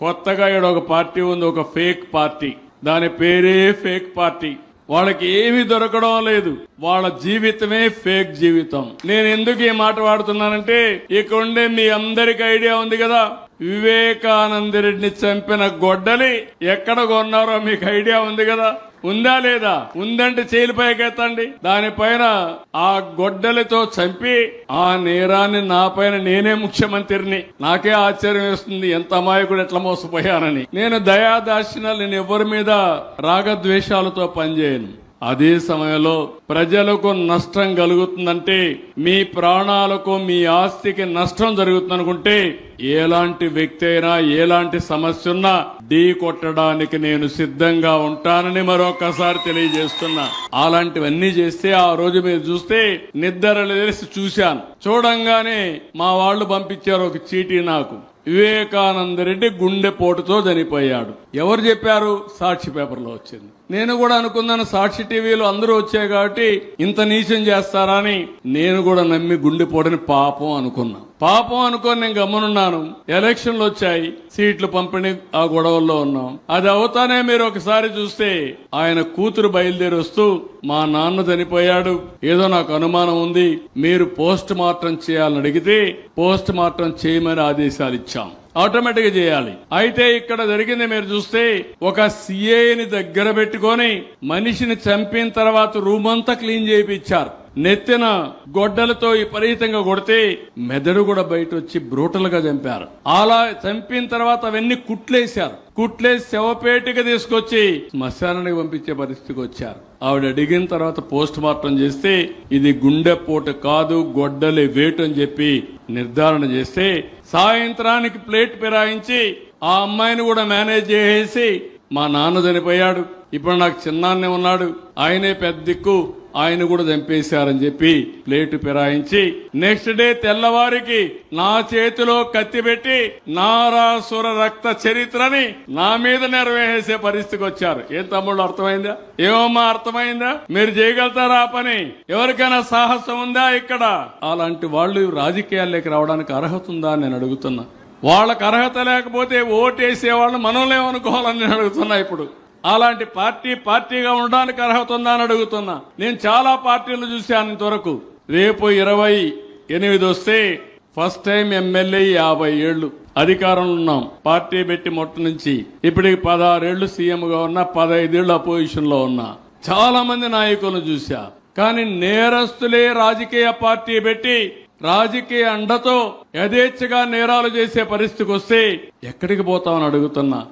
కొత్తగా ఇక్కడ ఒక పార్టీ ఉంది ఒక ఫేక్ పార్టీ. దాని పేరే ఫేక్ పార్టీ. వాళ్ళకి ఏమీ దొరకడం లేదు. వాళ్ళ జీవితమే ఫేక్ జీవితం. నేను ఎందుకు ఈ మాట వాడుతున్నానంటే ఇక్కడ ఉండే మీ అందరికి ఐడియా ఉంది కదా? వివేకానంద రెడ్డిని చంపిన గొడ్డలి ఎక్కడ కొన్నారో మీకు ఐడియా ఉంది కదా? ఉందా లేదా? ఉందంటే చేలు పైకెత్తండి దానిపైన ఆ గొడ్డలితో చంపి ఆ నేరాన్ని నా పైన నేనే ముఖ్యమంత్రిని. నాకే ఆశ్చర్యం వేస్తుంది ఎంత అమాయకుడు ఎట్లా మోసపోయానని. నేను దయాదాక్షిణాలు నేను ఎవరి మీద రాగద్వేషాలతో పనిచేయను. అదే సమయంలో ప్రజలకు నష్టం కలుగుతుందంటే మీ ప్రాణాలకు మీ ఆస్తికి నష్టం జరుగుతుందనుకుంటే ఎలాంటి వ్యక్తి అయినా ఎలాంటి సమస్య ఉన్నా ఢీ కొట్టడానికి నేను సిద్ధంగా ఉంటానని మరొకసారి తెలియజేస్తున్నా. అలాంటివన్నీ చేస్తే ఆ రోజు మీరు చూస్తే నిద్ర లేసి చూశాను. చూడంగానే మా వాళ్ళు పంపించారు ఒక చీటీ నాకు. వివేకానంద రెడ్డి గుండెపోటుతో చనిపోయాడు. ఎవరు చెప్పారు? సాక్షి పేపర్లో వచ్చింది. నేను కూడా అనుకున్నాను సాక్షి టీవీలో అందరూ వచ్చాయి కాబట్టి ఇంత నీచం చేస్తారా అని నేను కూడా నమ్మి గుండెపోటని పాపం అనుకున్నాను పాపం అనుకొని నేను గమనున్నాను. ఎలక్షన్లు వచ్చాయి. సీట్లు పంపిణీ ఆ గొడవల్లో ఉన్నాం. అది అవుతానే మీరు ఒకసారి చూస్తే ఆయన కూతురు బయలుదేరి వస్తూ మా నాన్న చనిపోయాడు. ఏదో నాకు అనుమానం ఉంది. మీరు పోస్ట్ మార్టం చేయాలని అడిగితే పోస్ట్ మార్టం చేయమని ఆదేశాలు ఇచ్చాం. ఆటోమేటిక్ చేయాలి. అయితే ఇక్కడ జరిగింది మీరు చూస్తే ఒక సిఏని దగ్గర పెట్టుకొని మనిషిని చంపిన తర్వాత రూమ్ అంతా క్లీన్ చేయించారు. నెత్తిన గొడ్డలతో విపరీతంగా కొడితే మెదడు కూడా బయట వచ్చి బ్రూటల్గా చంపారు. అలా చంపిన తర్వాత అవన్నీ కుట్లేశారు. కుట్లేసి శవపేటిక తీసుకొచ్చి శ్మశానానికి పంపించే పరిస్థితికి వచ్చారు. ఆవిడ అడిగిన తర్వాత పోస్ట్ మార్టం చేస్తే ఇది గుండెపోటు కాదు గొడ్డలే వేటు అని చెప్పి నిర్ధారణ చేస్తే సాయంత్రానికి ప్లేట్ ఫిరాయించి ఆ అమ్మాయిని కూడా మేనేజ్ చేసేసి మా నాన్న చనిపోయాడు. ఇప్పుడు నాకు చిన్నాన్నే ఉన్నాడు. ఆయనే పెద్ద దిక్కు. ఆయన కూడా చంపేశారని చెప్పి ప్లేటు ఫిరాయించి నెక్స్ట్ డే తెల్లవారికి నా చేతిలో కత్తి పెట్టి నారాసుర రక్త చరిత్రని నా మీద నెరవేసే పరిస్థితికి వచ్చారు. ఏం తమ్ముళ్ళు అర్థమైందా? ఏమమ్మా అర్థమైందా? మీరు చేయగలుగుతారా ఆ పని? ఎవరికైనా సాహసం ఉందా ఇక్కడ? అలాంటి వాళ్ళు రాజకీయాల్లోకి రావడానికి అర్హత ఉందా నేను అడుగుతున్నా. వాళ్ళకు అర్హత లేకపోతే ఓటేసే వాళ్ళని మనం లేవనుకోవాలని నేను అడుగుతున్నా ఇప్పుడు. అలాంటి పార్టీ పార్టీగా ఉండడానికి అర్హత ఉందా అని అడుగుతున్నా. నేను చాలా పార్టీలు చూశాను ఇంతవరకు. రేపు ఇరవై ఎనిమిది వస్తే ఫస్ట్ టైం ఎమ్మెల్యే యాభై ఏళ్ళు అధికారంలో ఉన్నాం. పార్టీ పెట్టి మొట్ట నుంచి ఇప్పటికి పదహారేళ్ళు సీఎంగా ఉన్నా పదహైదేళ్ళు అపోజిషన్లో ఉన్నా. చాలా మంది నాయకులను చూశా. కానీ నేరస్తులే రాజకీయ పార్టీ పెట్టి రాజకీయ అండతో యథేచ్ఛగా నేరాలు చేసే పరిస్థితికి వస్తే ఎక్కడికి పోతామని అడుగుతున్నా.